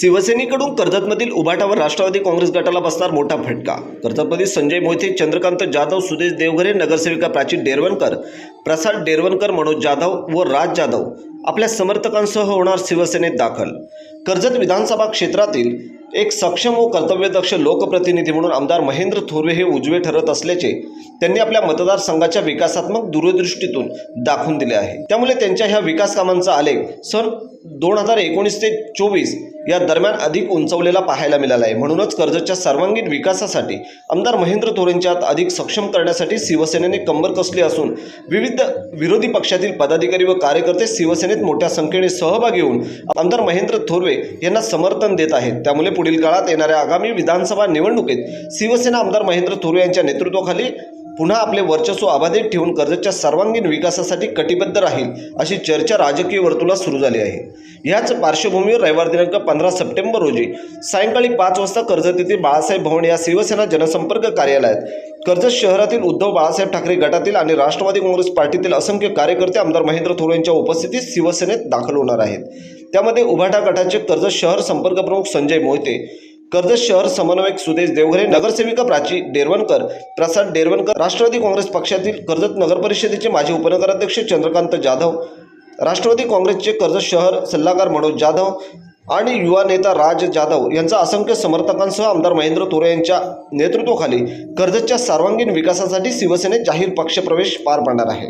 शिवसेनेकडून कर्जतमधील उभाटावर राष्ट्रवादी काँग्रेस गटाला बसणार मोठा फटका. कर्जतमधील संजय मोहिते चंद्रकांत जाधव सुदेश देवघरे नगरसेविका प्राची डेरवणकर प्रसाद डेरवणकर मनोज जाधव व राज जाधव आपल्या समर्थकांसह होणार शिवसेनेत दाखल. कर्जत विधानसभा क्षेत्रातील एक सक्षम व कर्तव्यदक्ष लोकप्रतिनिधी म्हणून आमदार महेंद्र थोरवे हे उजवे ठरत असल्याचे त्यांनी आपल्या मतदारसंघाच्या विकासात्मक दूरदृष्टीतून दाखवून दिले आहे. त्यामुळे त्यांच्या ह्या विकास कामांचा आलेख सर दोन हजार एकोणीस ते चोवीस या दरम्यान अधिक उंचवलेला पाहायला मिळाला आहे. म्हणूनच कर्जतच्या सर्वांगीण विकासासाठी आमदार महेंद्र थोरेंच्या अधिक सक्षम करण्यासाठी शिवसेनेने कंबर कसली असून विविध विरोधी पक्षातील पदाधिकारी व कार्यकर्ते शिवसेनेत मोठ्या संख्येने सहभागी होऊन आमदार महेंद्र थोरवे यांना समर्थन देत आहेत. त्यामुळे पुढील काळात येणाऱ्या आगामी विधानसभा निवडणुकीत शिवसेना आमदार महेंद्र थोरवे यांच्या नेतृत्वाखाली पुन्हा आपले वर्चस्व अबाधित ठेवून कर्जतच्या सर्वांगीण विकासासाठी कटिबद्ध राहील अशी चर्चा राजकीय वर्तुळात सुरू झाली आहे. याच पार्श्वभूमीवर रविवार दिनांक पंधरा सप्टेंबर रोजी सायंकाळी पाच वाजता कर्जत येथील बाळासाहेब भवन या शिवसेना जनसंपर्क कार्यालयात कर्जत शहरातील उद्धव बाळासाहेब ठाकरे गटातील आणि राष्ट्रवादी काँग्रेस पार्टीतील असंख्य कार्यकर्ते आमदार महेंद्र थोरे यांच्या उपस्थितीत शिवसेनेत दाखल होणार आहेत. त्यामध्ये उभाटा गटाचे कर्जत शहर संपर्क प्रमुख संजय मोहिते कर्जत शहर समन्वयक सुदेश देवघरे नगरसेविका प्राची डेरवणकर प्रसाद डेरवणकर राष्ट्रवादी काँग्रेस पक्षातील कर्जत नगर परिषदेचे माजी उपनगराध्यक्ष चंद्रकांत जाधव राष्ट्रवादी काँग्रेसचे कर्जत शहर सल्लागार मनोज जाधव आणि युवा नेता राज जाधव यांचा असंख्य समर्थकांसह आमदार महेंद्र तोरे यांच्या नेतृत्वाखाली कर्जतच्या सर्वांगीण विकासासाठी शिवसेनेत जाहीर पक्षप्रवेश पार पाडणार आहे.